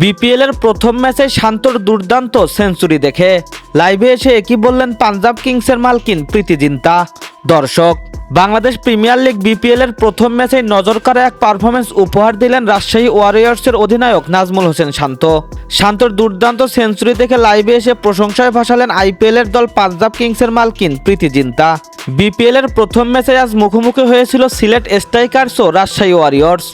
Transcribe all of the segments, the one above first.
BPL এর প্রথম ম্যাচে শান্তর দুর্দান্ত সেঞ্চুরি দেখে লাইভে এসে কি বললেন পাঞ্জাব কিংসের মালকিন প্রীতি জিন্তা। দর্শক, বাংলাদেশ প্রিমিয়ার লিগ বিপিএল এর প্রথম ম্যাচে নজর কাড়া এক পারফরমেন্স উপহার দিলেন রাজশাহী ওয়ারিয়র্সের অধিনায়ক নাজমুল হোসেন শান্ত। শান্তর দুর্দান্ত সেঞ্চুরি দেখে লাইভে এসে প্রশংসায় ভাসালেন আইপিএল এর দল পাঞ্জাব কিংসের মালকিন প্রীতি জিন্তা। বিপিএল এর প্রথম ম্যাচে আজ মুখোমুখি হয়েছিল সিলেট স্ট্রাইকার্স ও রাজশাহী ওয়ারিয়র্স।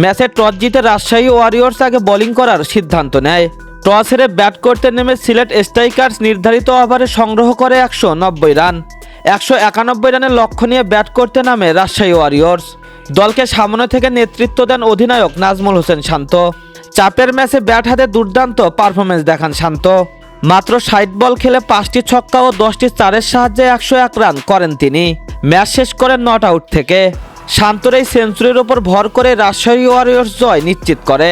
ম্যাচে টস জিতে রাজশাহী ওয়ারিয়র্স আগে বোলিং করার সিদ্ধান্ত নেয়। টস হেরে ব্যাট করতে নেমে সিলেট স্ট্রাইকার্স নির্ধারিত ওভারে সংগ্রহ করে একশো নব্বই রান। একশো একানব্বই রানের লক্ষ্য নিয়ে ব্যাট করতে নামে রাজশাহী ওয়ারিয়র্স দলকে সামনে থেকে নেতৃত্ব দেন অধিনায়ক নাজমুল হোসেন শান্ত। চাপের ম্যাচে ব্যাট হাতে দুর্দান্ত পারফরমেন্স দেখান শান্ত। মাত্র ষাট বল খেলে পাঁচটি ছক্কা ও দশটি চারের সাহায্যে একশো এক রান করেন তিনি। ম্যাচ শেষ করেন নট আউট থেকে। শান্তর এই সেঞ্চুরির ওপর ভর করে রাজশাহী ওয়ারিয়র্স জয় নিশ্চিত করে।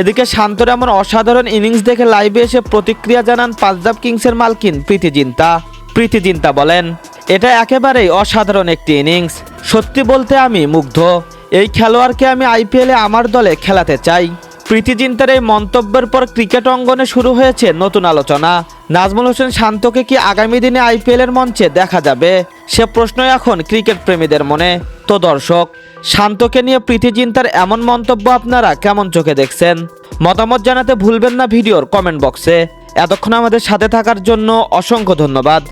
এদিকে শান্তর এমন অসাধারণ ইনিংস দেখে লাইভে এসে প্রতিক্রিয়া জানান পাঞ্জাব কিংসের মালকিন প্রীতি জিন্তা। প্রীতি জিন্তা বলেন, এটা একেবারেই অসাধারণ একটি ইনিংস। সত্যি বলতে আমি মুগ্ধ। এই খেলোয়াড়কে আমি আইপিএলে আমার দলে খেলাতে চাই। প্রীতি জিন্তার এই মন্তব্যের পর ক্রিকেট অঙ্গনে শুরু হয়েছে নতুন আলোচনা। নাজমুল হোসেন শান্তকে কি আগামী দিনে আইপিএলের মঞ্চে দেখা যাবে? সে প্রশ্ন এখন ক্রিকেট প্রেমীদের মনে। তো দর্শক, শান্তকে নিয়ে প্রীতি জিন্তার এমন মন্তব্য আপনারা কেমন চোখে দেখছেন? মতামত জানাতে ভুলবেন না ভিডিওর কমেন্ট বক্সে। এতক্ষণ আমাদের সাথে থাকার জন্য অসংখ্য ধন্যবাদ।